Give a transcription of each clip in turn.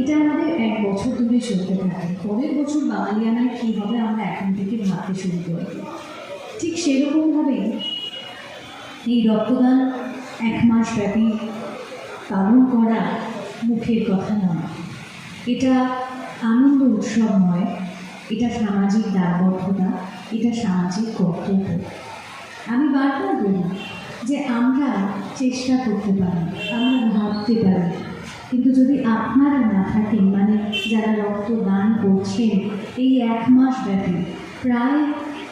এটা আমাদের এক বছর ধরে চলতে থাকে। পরের বছর বাঙালিয়ানায় কী হবে আমরা এখন থেকে ভাবতে শুরু করে ঠিক সেরকমভাবেই এই রক্তদান এক মাস ব্যাপী পালন করা মুখের কথা নয়। এটা আনন্দ উৎসব নয়, এটা সামাজিক দায়বদ্ধতা, এটা সামাজিক কর্তব্য। আমি বারবার বলি যে আমরা চেষ্টা করতে পারি, আমরা ভাবতে পারি। কিন্তু যদি আপনারা না থাকেন মানে যারা রক্তদান করছেন, এই এক মাস ব্যাপী প্রায়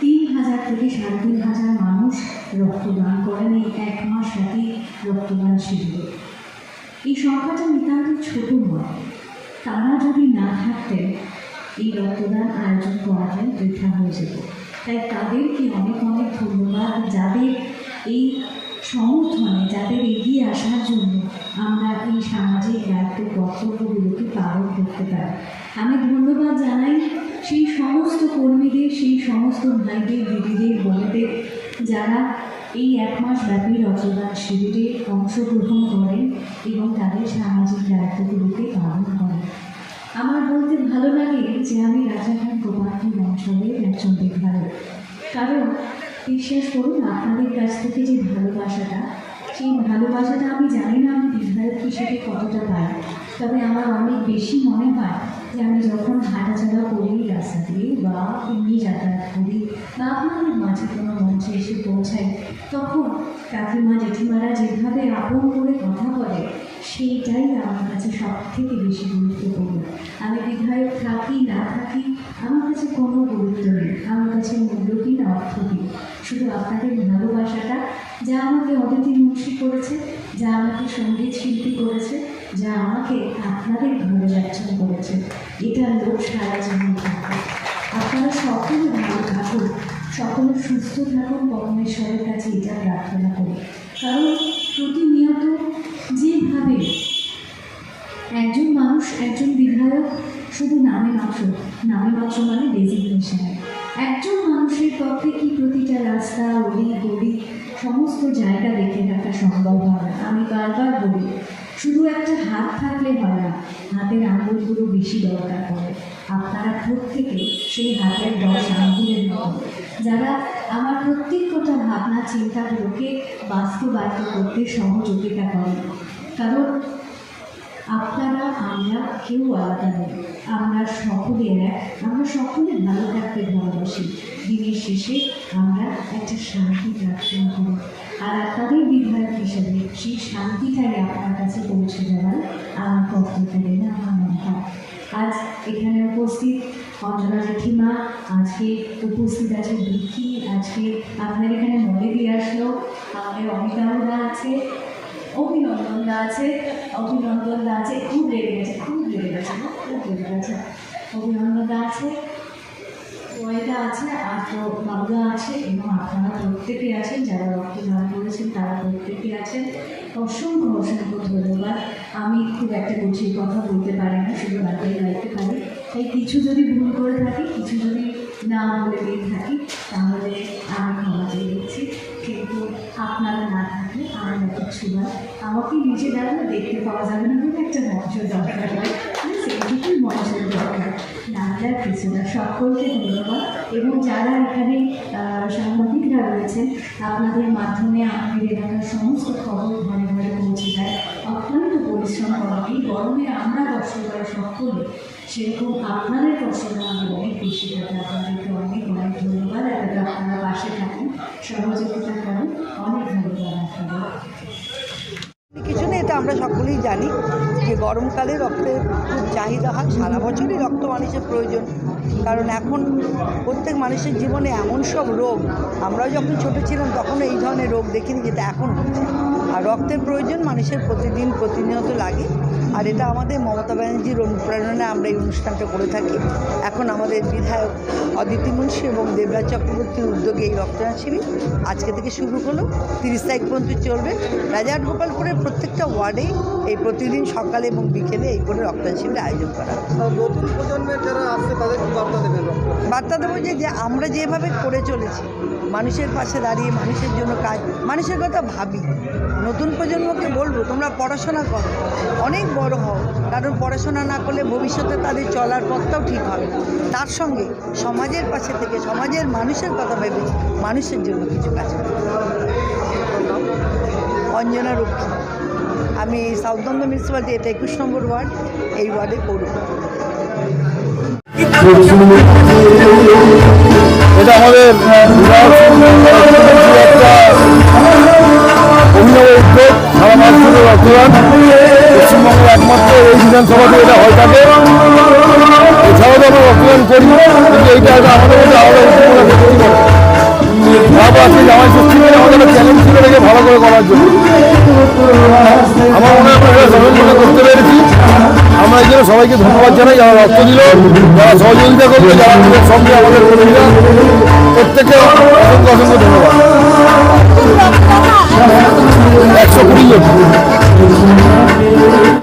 তিন হাজার থেকে সাড়ে তিন হাজার মানুষ রক্তদান করেন এই এক মাস ব্যাপী রক্তদান শিবিরে। এই সংখ্যাটা নিতান্ত ছোট নয়। তারা যদি না থাকতেন, এই রক্তদান আয়োজন করাটাই বৃথা হয়ে যেত। তাই তাদেরকে অনেক অনেক ধন্যবাদ। যাদের এই সমর্থনে যাদের এগিয়ে আসার জন্য আমরা এই সামাজিক দায়িত্ব কর্তব্যগুলোকে পালন করতে পারি। আমি ধন্যবাদ জানাই সেই সমস্ত কর্মীদের, সেই সমস্ত ভাইদের, দিদিদের, বোনেদের যারা এই এক মাস ব্যাপী রক্তদান শিবিরে অংশগ্রহণ করেন এবং তাদের সামাজিক দায়িত্বগুলোকে পালন করেন। আমার বলতে ভালো লাগে যে আমি রাজাঘাট গোপালপুর অঞ্চলের একজন বিধায়ক। কারণ বিশ্বাস করুন, আপনাদের কাছ থেকে যে ভালোবাসাটা, সেই ভালোবাসাটা আমি জানি না আমি বিধায়ক হিসেবে কতটা পাই তবে আমার অনেক বেশি মনে হয় যে আমি যখন হাঁটাচলা করি, রাস্তা দিয়ে বা এমনি যাতায়াত করি বা আপনাদের মাঝে কোনো মঞ্চে এসে পৌঁছাই, তখন কাকিমা, জেঠিমারা যেভাবে আপন করে কথা বলে, সেইটাই আমার কাছে সব থেকে বেশি গুরুত্বপূর্ণ। আমি বিধায়ক থাকি, না থাকি, আমার কাছে কোনো গুরুত্ব নেই। আমার কাছে মূল্যহীন অর্থহীন শুধু আপনাদের ভালোবাসাটা যা আমাকে অদিতি মুন্সি করেছে, যা আমাকে সংগীত শিল্পী করেছে, যা আমাকে আপনাদের ঘরে যাচ্ছেন করেছে। এটা লোক সারা জীবন থাকবে। আপনারা সকলে ভালো থাকুন, সকলে সুস্থ থাকুন, পরমেশ্বরের কাছে এটা প্রার্থনা করি। কারণ প্রতিনিয়ত যেভাবে একজন মানুষ, একজন বিধায়ক শুধু নামে মাত্র নামে মাত্র মানে ডেজিগনেশনে একজন মানুষের পক্ষে কি প্রতিটা রাস্তা অলি গলি সমস্ত জায়গা দেখে রাখা সম্ভব হয় না। আমি বারবার বলি, শুধু একটা হাত থাকলে হয় না, হাতের আঙুলগুলো বেশি দরকার পড়ে। আপনারা প্রত্যেকে সেই হাতের দশ আঙুলের মতো। যারা আমার প্রত্যেক কথা ভাবনা, চিন্তাগুলোকে বাস্তবায়িত করতে সহযোগিতা করেন কারণ আপনারা, আমরা কেউ আলাদা নই। আমরা সকলের এক, আমরা সকলে ভালো থাকতে ভালোবাসি। দিনের শেষে আমরা একটা শান্তি প্রার্থনা করি। আর আপনাদের বিধায়ক হিসেবে সেই শান্তিটাই আপনার কাছে পৌঁছে দেওয়ার আমার কর্তব্য বলে আমার মনে হয় আজ এখানে উপস্থিত অঞ্জনা জেঠিমা, আজকে উপস্থিত আছে বিকি আজকে আপনার এখানে মনে দিয়ে আসলো। আমাদের অমিতাভদা আছে। অভিনন্দন দা আছে অভিনন্দন দা আছে খুব রেগে গেছে, খুব লেগে গেছে, খুব লেগে গেছে। অভিনন্দন দা আছে ওয়েদা আছে আর তো বাবুদা আছে, এবং আপনারা প্রত্যেকে আছেন, যারা রক্তদান করেছেন, তারা প্রত্যেকে আছেন। অসংখ্য অসংখ্য ধন্যবাদ। আমি খুব একটা গুছিয়ে কথা বলতে পারি না, শুধু রাতেই রাখতে পারি। তাই কিছু যদি ভুল করে থাকি, কিছু যদি না বলে দিয়ে থাকি, তাহলে আমি ক্ষমা চেয়ে দিচ্ছি কিন্তু আপনারা না থাকলে আমার কিছু না। আমাকে নিজে দাঁড়ালে দেখতে পাওয়া যাবে না বলে একটা মঞ্চ দরকার হয়। সেইটুকুই মঞ্চের দরকার। না কিছু না সকলকে ধন্যবাদ। এবং যারা এখানে সাংবাদিকরা রয়েছেন, আপনাদের মাধ্যমে আমাদের এলাকার সমস্ত খবর ঘরে করা এই গরমে আমরা কষ্ট করে সকলে, সেরকম আপনাদের কষ্টটা আমাদের অনেক বেশি থাকে আপনাদেরকে অনেক অনেক ধন্যবাদ। এতটা আপনারা পাশে থাকেন সহযোগিতা করেন। অনেক ধন্যবাদ আপনাদের। কিছু নেই, এটা আমরা সকলেই জানি যে গরমকালে রক্তের খুব চাহিদা হয়। সারা বছরই রক্ত মানুষের প্রয়োজন। কারণ এখন প্রত্যেক মানুষের জীবনে এমন সব রোগ। আমরাও যখন ছোট ছিলাম, তখন এই ধরনের রোগ দেখিনি যেটা এখন হচ্ছে। আর রক্তের প্রয়োজন মানুষের প্রতিদিন প্রতিনিয়ত লাগে। আর এটা আমাদের মমতা ব্যানার্জির অনুপ্রেরণায় আমরা এই অনুষ্ঠানটা করে থাকি। এখন আমাদের বিধায়ক অদিতি মুন্সি এবং দেবরাজ চক্রবর্তীর উদ্যোগে এই রক্তদান শিবির আজকে থেকে শুরু হলো। তিরিশ তারিখ পর্যন্ত চলবে। রাজারহাট গোপালপুরের প্রত্যেকটা ওয়ার্ডেই এই প্রতিদিন সকালে এবং বিকেলে এই করে রক্তদান শিবিরের আয়োজন করা। নতুন প্রজন্মের যারা আসছে তাদের বার্তা দেবেন বার্তা দেবো যে যে আমরা যেভাবে করে চলেছি মানুষের পাশে দাঁড়িয়ে মানুষের জন্য কাজ মানুষের কথা ভাবি। নতুন প্রজন্মকে বলব তোমরা পড়াশোনা করো। অনেক বড় হও। কারণ পড়াশোনা না করলে ভবিষ্যতে তাদের চলার পথটাও ঠিক হবে না। তার সঙ্গে সমাজের পাশে থেকে, সমাজের মানুষের কথা ভেবে মানুষের জন্য কিছু কাজ অঞ্জনা রক্ষী। আমি সাউথবঙ্গ মিউনিসিপ্যালিটি, এটা একুশ নম্বর ওয়ার্ড, এই ওয়ার্ডে পড়ব এটা আমাদের অভিনব উদ্যোগ সারা রক্তদান পশ্চিমবঙ্গের একমাত্র এই বিধানসভাতে এটা হয়ে থাকে এছাড়াও আমরা রক্তদান করি, কিন্তু এইটা আমাদের মধ্যে আলাদা জামাই আমাদের একটা চ্যালেঞ্জ ছিল রেখে ভালো করে করার জন্য। আমার মনে হয় আমরা করতে পেরেছি। আমরা এই জন্য সবাইকে ধন্যবাদ জানাই, যারা রক্ত দিল, যারা সহযোগিতা করল, যারা সঙ্গে আমাদের কর্মীরা প্রত্যেকে অসংখ্য অসংখ্য ধন্যবাদ। একশো কুড়ি জন।